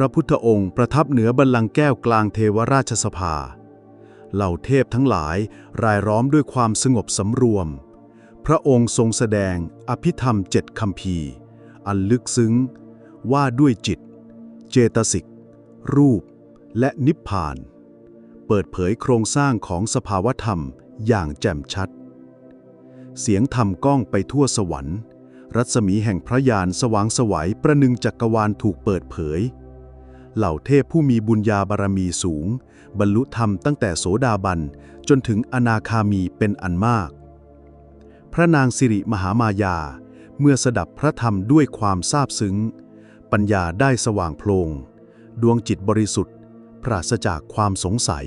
พระพุทธองค์ประทับเหนือบัลลังก์แก้วกลางเทวราชสภา เหล่าเทพทั้งหลายรายล้อมด้วยความสงบสำรวม พระองค์ทรงแสดงอภิธรรมเจ็ดคำพีอันลึกซึ้ง ว่าด้วยจิต เจตสิก รูป และนิพพาน เปิดเผยโครงสร้างของสภาวธรรมอย่างแจ่มชัด เสียงธรรมก้องไปทั่วสวรรค์ รัศมีแห่งพระยานสว่างสวัยประหนึงจักรวาลถูกเปิดเผย เหล่าเทพผู้มีบุญญาบารมีสูง บรรลุธรรมตั้งแต่โสดาบัน จนถึงอนาคามีเป็นอันมาก พระนางสิริมหามายา เมื่อสดับพระธรรมด้วยความซาบซึ้ง ปัญญาได้สว่างโพลง ดวงจิตบริสุทธิ์ ปราศจากความสงสัย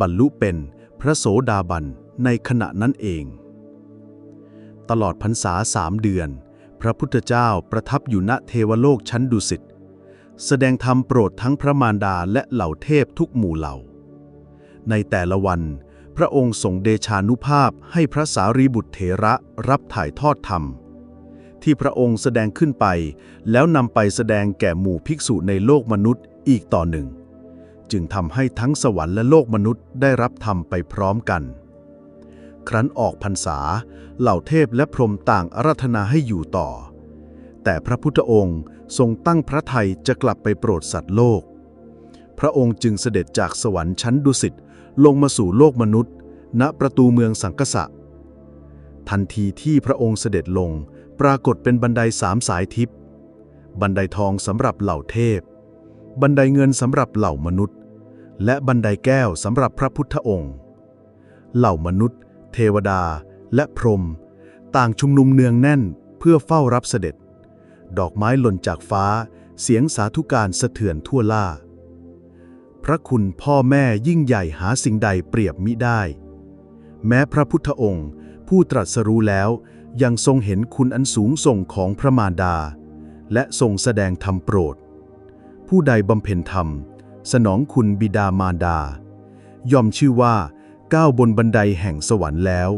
บรรลุเป็นพระโสดาบันในขณะนั้นเอง ตลอดพรรษาสามเดือน พระพุทธเจ้าประทับอยู่ณเทวโลกชั้นดุสิต แสดงธรรมโปรดทั้งพระมารดาและเหล่าเทพทุกหมู่เหล่า ในแต่ละวัน พระองค์ทรงเดชานุภาพให้พระสารีบุตรเถระรับถ่ายทอดธรรม ที่พระองค์แสดงขึ้นไป แล้วนำไปแสดงแก่หมู่ภิกษุในโลกมนุษย์อีกต่อหนึ่ง จึงทำให้ทั้งสวรรค์และโลกมนุษย์ได้รับธรรมไปพร้อมกัน ครั้นออกพรรษา เหล่าเทพและพรหมต่างอารัธนาให้อยู่ต่อ แต่พระพุทธองค์ ทรงตั้งพระไทยจะกลับไปโปรดสัตว์โลก พระองค์จึงเสด็จจากสวรรค์ชั้นดุสิตลงมาสู่โลกมนุษย์ ณประตูเมืองสังกสะทันทีที่พระองค์เสด็จลง ปรากฏเป็นบันไดสามสายทิพย์บันไดทองสำหรับเหล่าเทพ บันไดเงินสำหรับเหล่ามนุษย์ และบันไดแก้วสำหรับพระพุทธองค์ เหล่ามนุษย์ เทวดา และพรหมต่างชุมนุมเนืองแน่นเพื่อเฝ้ารับเสด็จ ดอกไม้หล่นจากฟ้า เสียงสาธุการสะเทือนทั่วล่า พระคุณพ่อแม่ยิ่งใหญ่หาสิ่งใดเปรียบมิได้ แม้พระพุทธองค์ ผู้ตรัสรู้แล้วยังทรงเห็นคุณอันสูงส่งของพระมารดา และทรงแสดงธรรมโปรด ผู้ใดบำเพ็ญธรรม สนองคุณบิดามารดา ย่อมชื่อว่าก้าวบนบันไดแห่งสวรรค์แล้ว